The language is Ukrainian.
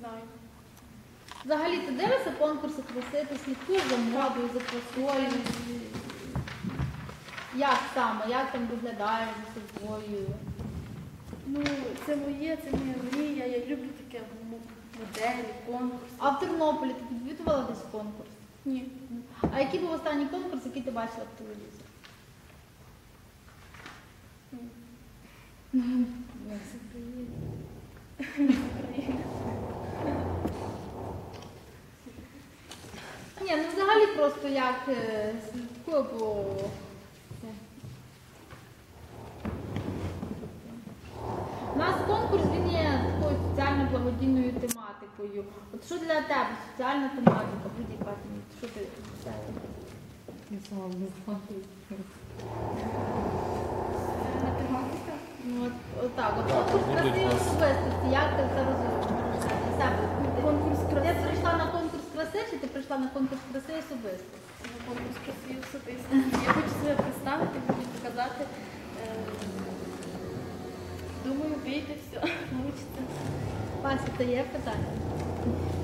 знаю. Взагалі ти дивишся конкурси краси, ти слідкуєш за модою, за красою. Як саме, як там виглядаєш за собою? Ну, це моє, це моя мрія. Я люблю таке моделі, конкурси. А в Тернополі ти відвідувала десь конкурс? Ні. А який був останній конкурс, який ти бачила в телевізорі? Ні, ну взагалі просто як е, слідкую по. У нас конкурс він є такою соціально-благодійною тематикою. От що для тебе соціальна тематика, будь-яка що ти це? Математика. Ну от, отак, от Так, конкурс будуть краси особистості, як ти це розумієш для себе? Конкурс Ти краси. прийшла на конкурс краси, чи ти прийшла на конкурс краси особисто? На конкурс краси особисто. Я хочу себе представити, хочу показати. Е, Думаю, вийде все, вийде. Вася, то є питання?